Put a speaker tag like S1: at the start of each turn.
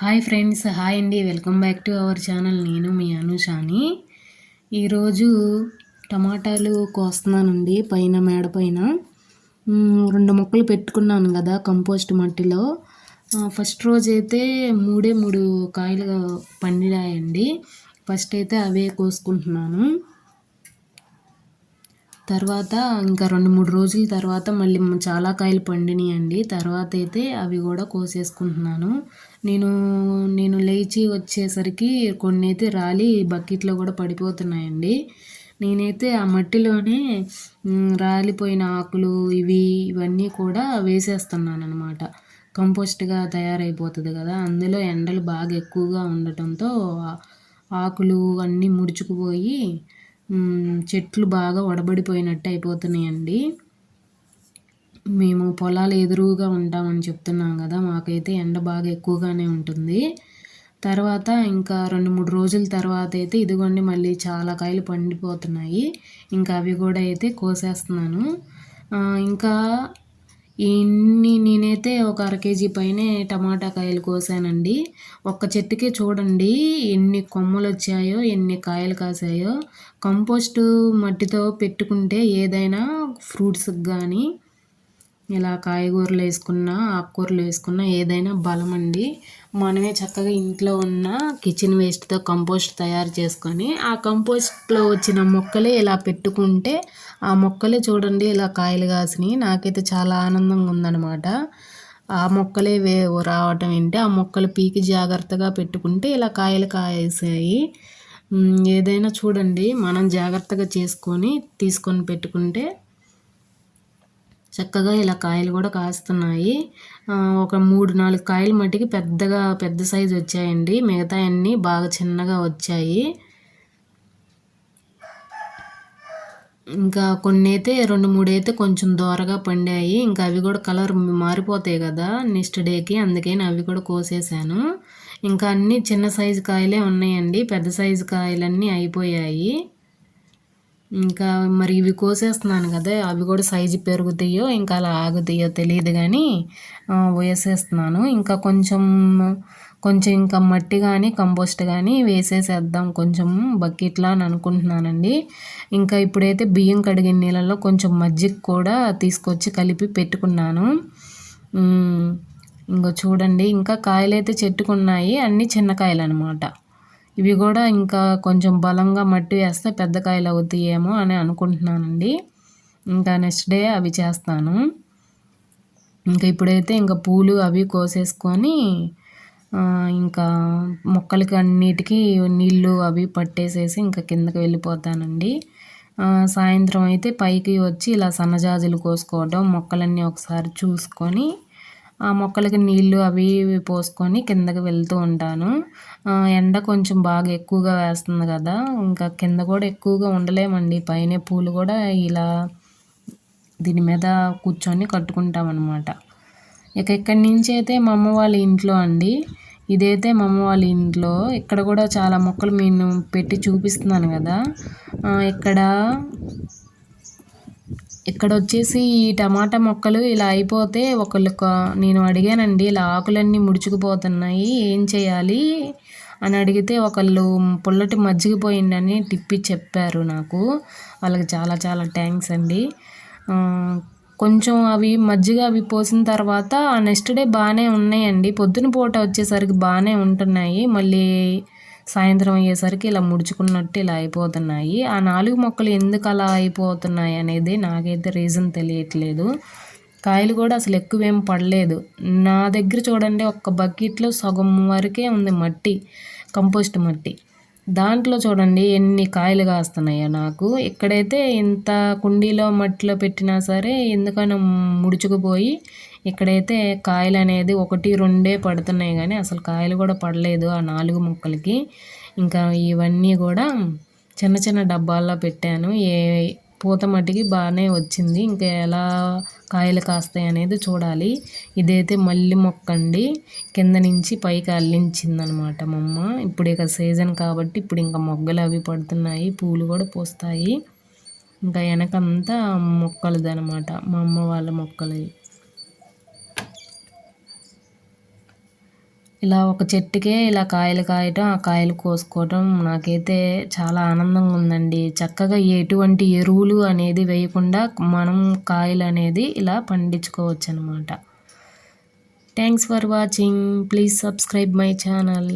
S1: Hi friends hi అండి. Welcome back to our channel. నేను మీ అనుషాని. ఈరోజు టమాటాలు కోస్తున్నానండి పైన మేడ పైన. రెండు మొక్కలు పెట్టుకున్నాను కదా కంపోస్ట్ మట్టిలో. ఫస్ట్ రోజు అయితే మూడే మూడు కాయలు పండినాయండి. ఫస్ట్ అయితే అవే కోసుకుంటున్నాను. తర్వాత ఇంకా రెండు మూడు రోజుల తర్వాత మళ్ళీ చాలా కాయలు పండినాయి అండి తర్వాత అయితే అవి కూడా కోసేసుకుంటున్నాను. నేను నేను లేచి వచ్చేసరికి కొన్ని అయితే రాలి బకెట్లో కూడా పడిపోతున్నాయండి. నేనైతే ఆ మట్టిలోనే రాలిపోయిన ఆకులు ఇవి ఇవన్నీ కూడా వేసేస్తున్నాను అనమాట కంపోస్ట్గా తయారైపోతుంది కదా అందులో ఎండలు బాగా ఎక్కువగా ఉండటంతో ఆకులు అన్నీ ముడుచుకుపోయి చెట్లు బాగా వడబడిపోయినట్టు అయిపోతున్నాయండి. మేము పొలాలు ఎదురుగా ఉంటామని చెప్తున్నాం కదా మాకైతే ఎండ బాగా ఎక్కువగానే ఉంటుంది. తర్వాత ఇంకా రెండు మూడు రోజుల తర్వాత అయితే ఇదిగోండి మళ్ళీ చాలా కాయలు పండిపోతున్నాయి. ఇంకా అవి కూడా అయితే కోసేస్తున్నాను. ఇంకా ఇన్ని నేనైతే ఒక అర కేజీ పైనే టమాటా కాయలు కోసానండి. ఒక్క చెట్టుకే చూడండి ఎన్ని కొమ్మలు వచ్చాయో ఎన్ని కాయలు కాసాయో. కంపోస్టు మట్టితో పెట్టుకుంటే ఏదైనా ఫ్రూట్స్కి కానీ ఇలా కాయగూరలు వేసుకున్నా ఆకుకూరలు వేసుకున్నా ఏదైనా బలం అండి. మనమే చక్కగా ఇంట్లో ఉన్న కిచెన్ వేస్ట్తో కంపోస్ట్ తయారు చేసుకొని ఆ కంపోస్ట్లో వచ్చిన మొక్కలే ఇలా పెట్టుకుంటే ఆ మొక్కలే చూడండి ఇలా కాయలు కాసినాయి. నాకైతే చాలా ఆనందంగా ఉందన్నమాట. ఆ మొక్కలే వే రావటం ఏంటి? ఆ మొక్కలు పీకి జాగ్రత్తగా పెట్టుకుంటే ఇలా కాయలు కాసాయి. ఏదైనా చూడండి మనం జాగ్రత్తగా చేసుకొని తీసుకొని పెట్టుకుంటే చక్కగా ఇలా కాయలు కూడా కాస్తున్నాయి. ఒక మూడు నాలుగు కాయలు మట్టికి పెద్దగా పెద్ద సైజు వచ్చాయండి. మిగతా అన్నీ బాగా చిన్నగా వచ్చాయి. ఇంకా కొన్ని అయితే రెండు మూడు అయితే కొంచెం దూరగా పండాయి. ఇంకా అవి కూడా కలర్ మారిపోతాయి కదా నెక్స్ట్ డేకి. అందుకని అవి కూడా కోసేసాను. ఇంకా అన్నీ చిన్న సైజు కాయలే ఉన్నాయండి. పెద్ద సైజు కాయలన్నీ అయిపోయాయి. ఇంకా మరి ఇవి కోసేస్తున్నాను కదా అవి కూడా సైజు పెరుగుతాయో ఇంకా అలా ఆగుతాయో తెలియదు కానీ వేసేస్తున్నాను. ఇంకా కొంచెం కొంచెం ఇంకా మట్టి కానీ కంపోస్ట్ కానీ వేసేసేద్దాం కొంచెం బకెట్లా అని అనుకుంటున్నానండి. ఇంకా ఇప్పుడైతే బియ్యం కడిగిన నీళ్ళలో కొంచెం మజ్జిగ కూడా తీసుకొచ్చి కలిపి పెట్టుకున్నాను. ఇంకో చూడండి ఇంకా కాయలు అయితే చెట్టుకున్నాయి అన్నీ చిన్న కాయలు అనమాట ఇవి కూడా ఇంకా కొంచెం బలంగా మట్టి వేస్తే పెద్ద కాయలు అవుతాయేమో అని అనుకుంటున్నానండి. ఇంకా నెక్స్ట్ డే అవి చేస్తాను. ఇంకా ఇప్పుడైతే ఇంకా పూలు అవి కోసేసుకొని ఇంకా మొక్కలకి అన్నిటికీ నీళ్ళు అవి పట్టేసేసి ఇంకా కిందకి వెళ్ళిపోతానండి. సాయంత్రం అయితే పైకి వచ్చి ఇలా సన్నజాజులు కోసుకోవడం మొక్కలన్నీ ఒకసారి చూసుకొని ఆ మొక్కలకి నీళ్ళు అవి పోసుకొని కిందకి వెళ్తూ ఉంటాను. ఎండ కొంచెం బాగా ఎక్కువగా వేస్తుంది కదా ఇంకా కింద కూడా ఎక్కువగా ఉండలేమండి. పైన పూలు కూడా ఇలా దీని మీద కూర్చొని కట్టుకుంటాం అనమాట ఇక ఇక్కడి నుంచి అయితే మా అమ్మ వాళ్ళ ఇంట్లో అండి. ఇదైతే మా అమ్మ వాళ్ళ ఇంట్లో. ఇక్కడ కూడా చాలా మొక్కలు నేను పెట్టి చూపిస్తున్నాను కదా. ఇక్కడ ఇక్కడ వచ్చేసి ఈ టమాటా మొక్కలు ఇలా అయిపోతే ఒకళ్ళు నేను అడిగానండి ఇలా ఆకులన్నీ ముడుచుకుపోతున్నాయి ఏం చేయాలి? అని అడిగితే ఒకళ్ళు పుల్లటి మజ్జిగిపోయిందని టిప్పి చెప్పారు నాకు. వాళ్ళకి చాలా చాలా థ్యాంక్స్ అండి. కొంచెం అవి మజ్జిగ అవి పోసిన తర్వాత నెక్స్ట్ డే బాగానే ఉన్నాయండి. పొద్దున పూట వచ్చేసరికి బాగానే ఉంటున్నాయి. మళ్ళీ సాయంత్రం అయ్యేసరికి ఇలా ముడుచుకున్నట్టు ఇలా అయిపోతున్నాయి. ఆ నాలుగు మొక్కలు ఎందుకు అలా అయిపోతున్నాయి అనేది నాకైతే రీజన్ తెలియట్లేదు. కాయలు కూడా అసలు ఎక్కువేం పడలేదు. నా దగ్గర చూడండి ఒక్క బకెట్లో సగం వరకే ఉంది మట్టి కంపోస్ట్ మట్టి. దాంట్లో చూడండి ఎన్ని కాయలు కాస్తున్నాయో నాకు. ఇక్కడైతే ఇంత కుండీలో మట్టిలో పెట్టినా సరే ఎందుకైనా ముడుచుకుపోయి ఇక్కడైతే కాయలు అనేది ఒకటి రెండే పడుతున్నాయి కానీ అసలు కాయలు కూడా పడలేదు ఆ నాలుగు ముక్కలకి. ఇంకా ఇవన్నీ కూడా చిన్న చిన్న డబ్బాల్లో పెట్టాను. ఏ పూత మట్టికి బాగానే వచ్చింది. ఇంకా ఎలా కాయలు కాస్తాయి అనేది చూడాలి. ఇదైతే మల్లి మొక్క అండి. కింద నుంచి పైకి అల్లించిందనమాట మా అమ్మ ఇప్పుడు ఇక సీజన్ కాబట్టి ఇప్పుడు ఇంకా మొగ్గలు అవి పడుతున్నాయి. పూలు కూడా పూస్తాయి. ఇంకా వెనకంతా మొక్కలదనమాట. మా అమ్మ వాళ్ళ మొక్కలు. ఇలా ఒక చెట్టుకే ఇలా కాయలు కాయటం ఆ కాయలు కోసుకోవటం నాకైతే చాలా ఆనందంగా ఉందండి. చక్కగా ఎటువంటి ఎరువులు అనేది వేయకుండా మనం కాయలు అనేది ఇలా పండించుకోవచ్చు అనమాట thanks for watching please subscribe my channel